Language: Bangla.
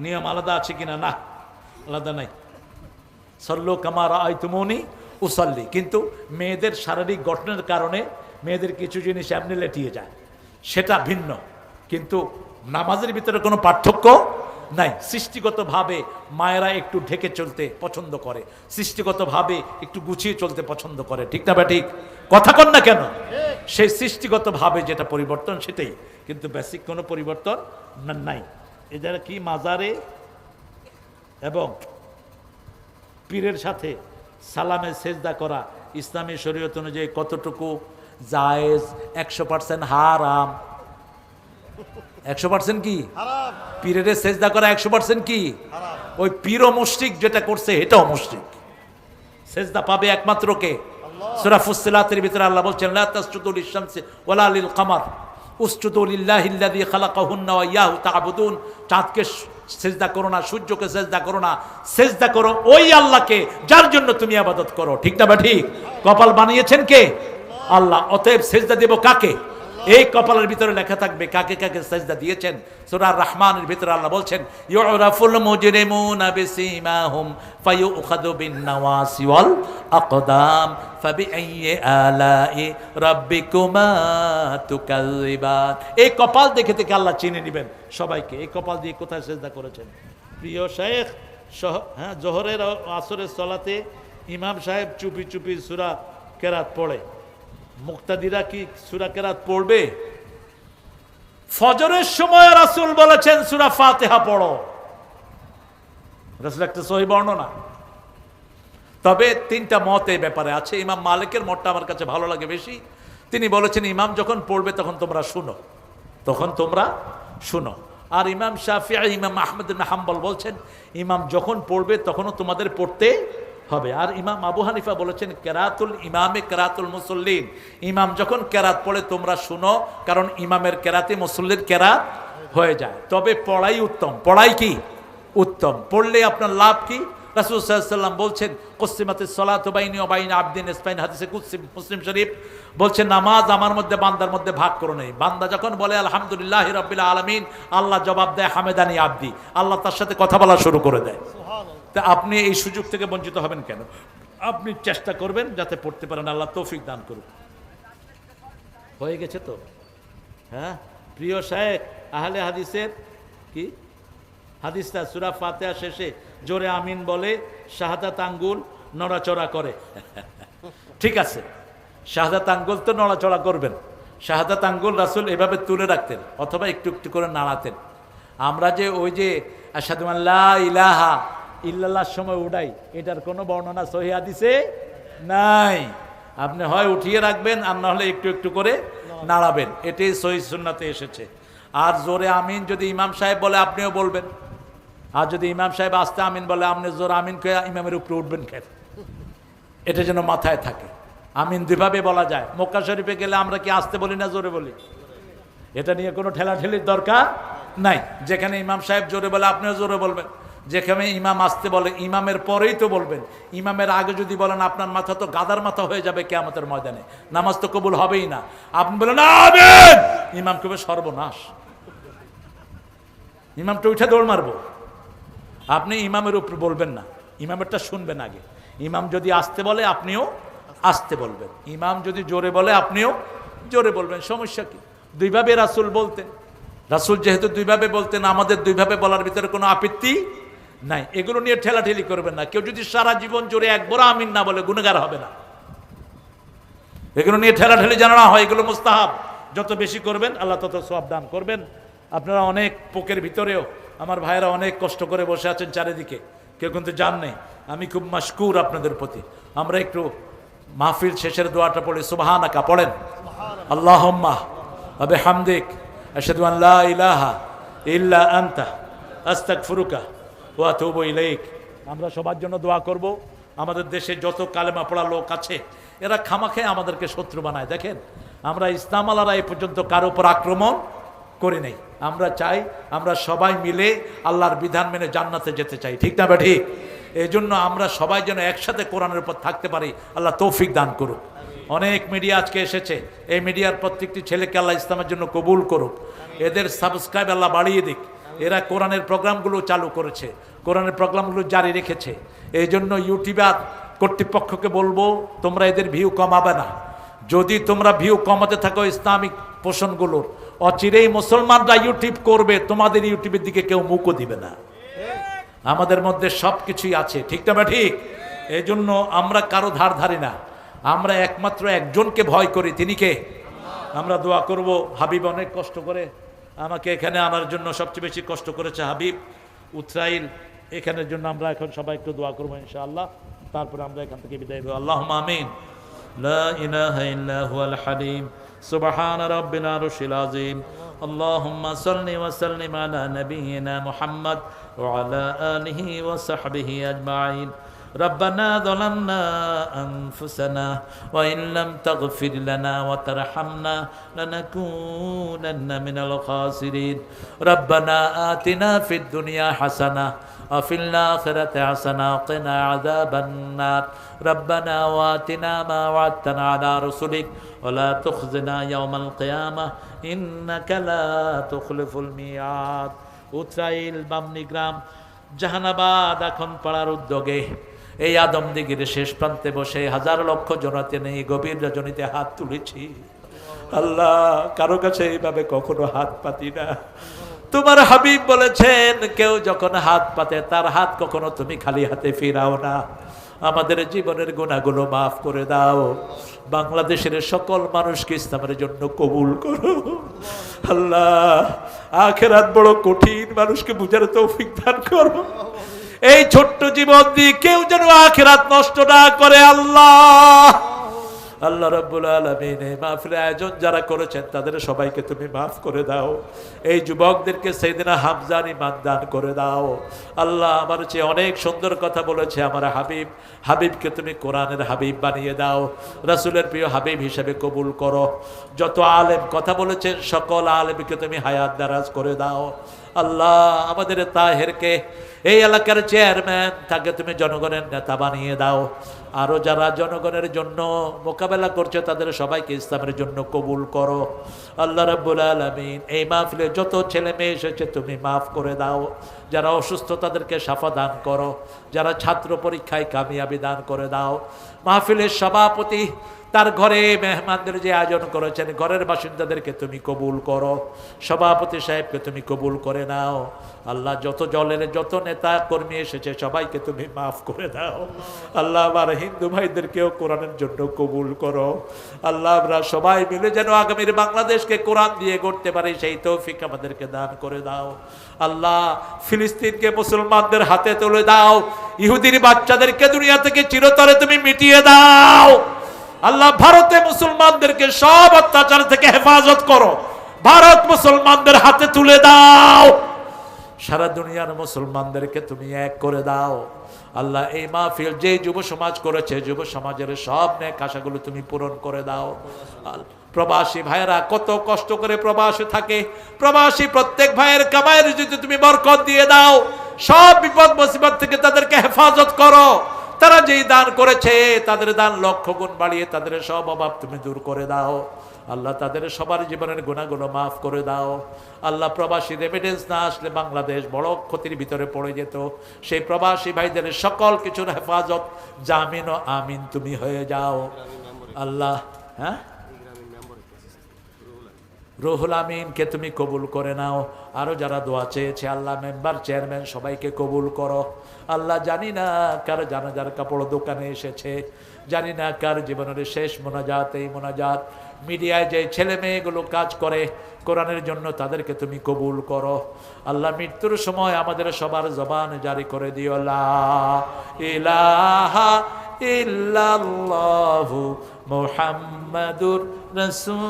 নিয়ম আলাদা আছে কিনা? না, আলাদা নাই। সল্লো কামারা আইতুমনি উসল্লি। কিন্তু মেয়েদের শারীরিক গঠনের কারণে মেয়েদের কিছু জিনিস এমনি লেটিয়ে যায়। সেটা ভিন্ন। কিন্তু নামাজের ভিতরে কোনো পার্থক্য নাই। সৃষ্টিগতভাবে মায়েরা একটু ঢেকে চলতে পছন্দ করে। সৃষ্টিগতভাবে একটু গুছিয়ে চলতে পছন্দ করে। ঠিক না বা ঠিক কথা কন না কেন? সেই সৃষ্টিগতভাবে যেটা পরিবর্তন সেটাই। কিন্তু বেসিক কোনো পরিবর্তন নাই। এদের কি মাজারে এবং পীরের সাথে সালামে সেজদা করা ইসলামী শরীয়ত অনুযায়ী কতটুকু জায়েজ? একশো পার্সেন্ট হারাম। একশো পার্সেন্ট কি? পীরের সেজদা করা একশো পার্সেন্ট কি? ওই পীর মুশরিক যেটা করছে এটাও মুশরিক। সেজদা পাবে একমাত্র কে? সূরা ফুসসিলাতের ভিতরে আল্লাহ বলছেন লা তাসজুদু লিশ-শামসি লিল কামার। উসজুদু লিল্লাহিল্লাযী খালাকাহুন্না ইয়াহু তা'বুদুন। চাঁদকে সেজদা করো না, সূর্যকে সেজদা করো না, সেজদা করো ওই আল্লাহকে যার জন্য তুমি আবাদত করো। ঠিক না বা ঠিক? কপাল বানিয়েছেন কে? আল্লাহ। অতএব সেজদা দেব কাকে? এই কপালের ভিতরে লেখা থাকবে, কাকে কাকে সাজদা দিয়েছেন? সূরা রহমানের ভিতরে আল্লাহ বলছেন, ইউরাফুল মুজরিমুনা বিসীমাহুম ফায়ুখাযু বিন নাওয়াসি ওয়াল আকদাম ফাবিআইয়ি আলাই রাব্বিকুমা তুকাযিবান এই কপাল দেখে থেকে আল্লাহ চিনে নেবেন সবাইকে। এই কপাল দিয়ে কোথায় সেজদা করেছেন? প্রিয় শেখ হ্যাঁ জোহরের আসরের সলাতে ইমাম সাহেব চুপি চুপি সুরা কেরাত পড়ে। মুক্তাদিরা কি সুরা কেরাত পড়বে? ফজরের সময় রাসূল বলেছেন, সুরা ফাতেহা পড়ো। রাসূল একটা সহি বর্ণনা। তবে তিনটা মত এই ব্যাপারে আছে। ইমাম মালিকের মতটা আমার কাছে ভালো লাগে বেশি। তিনি বলেছেন, ইমাম যখন পড়বে তখন তোমরা শুনো। তখন তোমরা শুনো। আর ইমাম শাফিয়া ইমাম আহমেদ হাম্বল বলছেন, ইমাম যখন পড়বে তখনও তোমাদের পড়তে হবে। আর ইমাম আবু হানিফা বলেছেন, কেরাতুল ইমামে কেরাতুল মুসল্লিন। ইমাম যখন কেরাত পড়ে, তোমরা শুনো, কারণ ইমামের কেরাতে মুসল্লির কেরাত হয়ে যায়। তবে পড়াই উত্তম। পড়াই কি? উত্তম। পড়লে আপনার লাভ কি? রাসুল বলছেন কসিমাতে সলাত বাইনি ও বাইনি আবদিন ইসপাইন হাদিসে কুসিম মুসলিম শরীফ বলছেন নামাজ আমার মধ্যে, বান্দার মধ্যে ভাগ করো নেই। বান্দা যখন বলে, আলহামদুলিল্লাহ রবিল্লা আলমিন আল্লাহ জবাব দেয়, হামেদানি আব্দি আল্লাহ তার সাথে কথা বলা শুরু করে দেয়। তা আপনি এই সুযোগ থেকে বঞ্চিত হবেন কেন? আপনি চেষ্টা করবেন যাতে পড়তে পারেন, আল্লাহ তৌফিক দান করুন হয়ে গেছে তো? হ্যাঁ? প্রিয় শায়েক আহলে হাদিসের কি? হাদিসটা, সুরা ফাতেহা শেষে জোরে আমিন বলে, শাহাদাত আঙ্গুল নড়াচড়া করে। ঠিক আছে। শাহাদাত আঙ্গুল তো নড়াচড়া করবেন। শাহাদাত আঙ্গুল রাসুল এভাবে তুলে রাখতেন, অথবা একটু একটু করে নাড়াতেন। আমরা যে ওই যে আসাদু আল্লাহ ইলাহা ইল্লাল্লাহর সময় উঠাই। এটার কোনো বর্ণনা সহি হাদিসে নাই। আপনি হয় উঠিয়ে রাখবেন, আর নাহলে একটু একটু করে নাড়াবেন। এটাই সহি সুন্নাতে এসেছে। আর জোরে আমিন যদি ইমাম সাহেব বলে, আপনিও বলবেন। আর যদি ইমাম সাহেব আস্তে আমিন বলে, আপনি জোর আমিন কে ইমামের উপরে উঠবেন খেয়ে এটা যেন মাথায় থাকে। আমিন দুইভাবে বলা যায়। মক্কা শরীফে গেলে আমরা কি আসতে বলি না জোরে বলি? এটা নিয়ে কোনো ঠেলাঠেলির দরকার নাই। যেখানে ইমাম সাহেব জোরে বলে, আপনিও জোরে বলবেন। যেখানে ইমাম আসতে বলে, ইমামের পরেই তো বলবেন। ইমামের আগে যদি বলেন, আপনার মাথা তো গাদার মাথা হয়ে যাবে কেয়ামতের ময়দানে। নামাজ তো কবুল হবেই না। আপনি বলেন ইমাম কবে সর্বনাশ। ইমামটা উঠে দৌড় মারবো। আপনি ইমামের উপর বলবেন না। ইমামেরটা শুনবেন আগে। ইমাম যদি আসতে বলে, আপনিও আসতে বলবেন। ইমাম যদি জোরে বলে, আপনিও জোরে বলবেন। সমস্যা কি? দুইভাবে রাসুল বলতেন। রাসুল যেহেতু দুইভাবে বলতেন, আমাদের দুইভাবে বলার ভিতরে কোনো আপত্তি নাই, এগুলো নিয়ে ঠেলাঠেলি করবেন না। কেউ যদি সারা জীবন জোরে একবার আমিন না বলে, গুণগার হবে না। এগুলো নিয়ে ঠেলাঠেলি যেন না হয়, এগুলো মুস্তাহাব। যত বেশি করবেন, আল্লাহ তত সব দান করবেন। আপনারা অনেক পোকের ভিতরেও, আমার ভাইয়েরা অনেক কষ্ট করে বসে আছেন চারিদিকে। কেউ কিন্তু জান নেই, আমি খুব মাশকুর আপনাদের প্রতি। আমরা একটু মাহফিল শেষের দোয়াটা পড়ি, সুবাহানাকা পড়েন। আল্লাহ হামদিক আশহাদু আন লা ইলাহা ইল্লা আনতা, আস্তাগফিরুকা। ওয়া আমরা সবার জন্য দোয়া করব। আমাদের দেশে যত কালেমা পড়া লোক আছে, এরা খামাখে আমাদেরকে শত্রু বানায়। দেখেন, আমরা ইসলাম আলারা এ পর্যন্ত কারও উপর আক্রমণ করে নাই। আমরা চাই, আমরা সবাই মিলে আল্লাহর বিধান মেনে জান্নাতে যেতে চাই। ঠিক না বা ঠিক এই জন্য আমরা সবাই যেন একসাথে কোরআনের উপর থাকতে পারি। আল্লাহ তৌফিক দান করুক। অনেক মিডিয়া আজকে এসেছে। এই মিডিয়ার প্রত্যেকটি ছেলেকে আল্লাহ ইসলামের জন্য কবুল করুক। এদের সাবস্ক্রাইব আল্লাহ বাড়িয়ে দিক। এরা কোরআনের প্রোগ্রামগুলো চালু করেছে, কোরআনের প্রোগ্রামগুলো জারি রেখেছে। এই জন্য ইউটিউবার কর্তৃপক্ষকে বলব, তোমরা এদের ভিউ কমাবে না। যদি তোমরা ভিউ কমাতে থাকো ইসলামিক পোষণগুলোর, অচিরেই মুসলমানরা ইউটিউব করবে, তোমাদের ইউটিউবের দিকে কেউ মুখও দিবে না। আমাদের মধ্যে সব কিছুই আছে, ঠিক না ঠিক? এই জন্য আমরা কারও ধার ধারি না। আমরা একমাত্র একজনকে ভয় করি, তিনি কে? আমরা দোয়া করব, হাবিব অনেক কষ্ট করে আমাকে এখানে আনার জন্য সবচেয়ে বেশি কষ্ট করেছে হাবিব উত্রাইল এখানের জন্য আমরা এখন সবাই একটু দোয়া করবো ইনশাআল্লাহ তারপরে আমরা এখান থেকে বিদায় দেবো আল্লাহ আমিন لا إله إلا هو الحليم سبحان ربنا العرش العظيم اللهم صل وسلم على نبينا محمد وعلى آله وصحبه أجمعين ربنا ظلمنا أنفسنا وإن لم تغفر لنا وترحمنا لنكونن من الخاسرين ربنا آتنا في الدنيا حسنة وفي الآخرة حسنة وقنا عذاب النار ربنا واتنا ما وعدتنا على رسلك ولا تخزنا يوم القيامة إنك لا تخلف الميعاد উত্রাইল বামনি গ্রাম জাহানাবাদ এখন পাড়ার উদ্যোগে এই আদমদিগির শেষ প্রান্তে বসে হাজার লক্ষ জনাতে নেই, গভীর রজনীতে হাত তুলেছি। আল্লাহ, কারও কাছে এইভাবে কখনো হাত পাতি না। তোমার হাবিব বলেছেন, কেউ যখন হাত পাতে, তার হাত কখনো তুমি খালি হাতে ফিরাও না। আমাদের জীবনের গুণাগুলো মাফ করে দাও। বাংলাদেশের সকল মানুষকে ইসলামের জন্য কবুল করো। আল্লাহ, আখেরাত বড় কঠিন মানুষকে বুঝার তৌফিক দান করো। এই ছোট্ট জীবন দিয়ে কেউ যেন আখেরাত নষ্ট না করে আল্লাহ। আল্লাহ রব্বুল আলমিন, এই মাহফিলের আয়োজন যারা করেছেন, তাদের সবাইকে তুমি মাফ করে দাও। এই যুবকদেরকে সেই দিনা হামজান ইমান দান করে দাও। আল্লাহ আমার চেয়ে অনেক সুন্দর কথা বলেছে আমার হাবিব। হাবিবকে তুমি কোরআনের হাবিব বানিয়ে দাও। রাসুলের প্রিয় হাবিব হিসেবে কবুল করো। যত আলেম কথা বলেছেন, সকল আলেমকে তুমি হায়াত দারাজ করে দাও। আল্লাহ আমাদের তাহেরকে এই এলাকার চেয়ারম্যান, তাকে তুমি জনগণের নেতা বানিয়ে দাও। আরও যারা জনগণের জন্য মোকাবেলা করছে, তাদের সবাইকে ইসলামের জন্য কবুল করো। আল্লাহ রাব্বুল আলমিন, এই মাহফিলে যত ছেলে মেয়ে এসেছে, তুমি মাফ করে দাও। যারা অসুস্থ, তাদেরকে সাফা দান করো। যারা ছাত্র পরীক্ষায় কামিয়াবি দান করে দাও। মাহফিলের সভাপতি তার ঘরে মেহমানদের যে আয়োজন করেছেন, ঘরের বাসিন্দাদেরকে তুমি কবুল করো, সভাপতি সাহেবকে তুমি কবুল করে নাও, আল্লাহ যত জলের যত নেতা কর্মী এসেছে সবাইকে তুমি মাফ করে দাও, আল্লাহ আমার হিন্দু ভাইদেরকেও কোরআনের জন্য কবুল করো, আল্লাহ আমরা সবাই মিলে যেন আগামীর বাংলাদেশকে কোরআন দিয়ে করতে পারি, সেই তৌফিক আমাদেরকে দান করে দাও, আল্লাহ ফিলিস্তিনকে মুসলমানদের হাতে তুলে দাও, ইহুদির বাচ্চাদেরকে দুনিয়া থেকে চিরতরে তুমি মিটিয়ে দাও। আল্লাহ ভারতে মুসলমানদেরকে সব অত্যাচার থেকে হেফাজত করো। ভারত মুসলমানদের হাতে তুলে দাও। সারা দুনিয়ার মুসলমানদেরকে তুমি এক করে দাও। আল্লাহ, এই মাহফিল যে যুব সমাজ করেছে, যুব সমাজের সব ন্যাক আশাগুলো তুমি পূরণ করে দাও। প্রবাসী ভাইয়েরা, কত কষ্ট করে প্রবাসে থাকে। প্রবাসী প্রত্যেক ভাইয়ের কামাইয়ের যদি তুমি বরকত দিয়ে দাও, সব বিপদ মুসিবত থেকে তাদেরকে হেফাজত করো। তারা যেই দান করেছে, তাদের দান লক্ষ গুণ বাড়িয়ে তাদের সব অভাব তুমি দূর করে দাও। আল্লাহ তাদের সবার জীবনের গুণাগুলো মাফ করে দাও। আল্লাহ প্রবাসী রেমিডেন্স না আসলে বাংলাদেশ বড় ক্ষতির ভিতরে পড়ে যেত। সেই প্রবাসী ভাইদের সকল কিছুর হেফাজত, জামিন ও আমিন তুমি হয়ে যাও। আল্লাহ হ্যাঁ? রুহুল আমিনকে তুমি কবুল করে নাও। আরও যারা দোয়া চেয়েছে, আল্লাহ মেম্বার, চেয়ারম্যান, সবাইকে কবুল করো। আল্লাহ জানি না কার জানাজার কাপড় দোকানে এসেছে, জানি না কার জীবনের শেষ মোনাজাত, এই মোনাজাত। মিডিয়ায় যে ছেলে মেয়েগুলো কাজ করে, কোরআনের জন্য তাদেরকে তুমি কবুল করো। আল্লাহ মৃত্যুর সময় আমাদের সবার জবান জারি করে দিও ইল্লাল্লাহু মুহাম্মাদুর রাসূলুল্লাহ।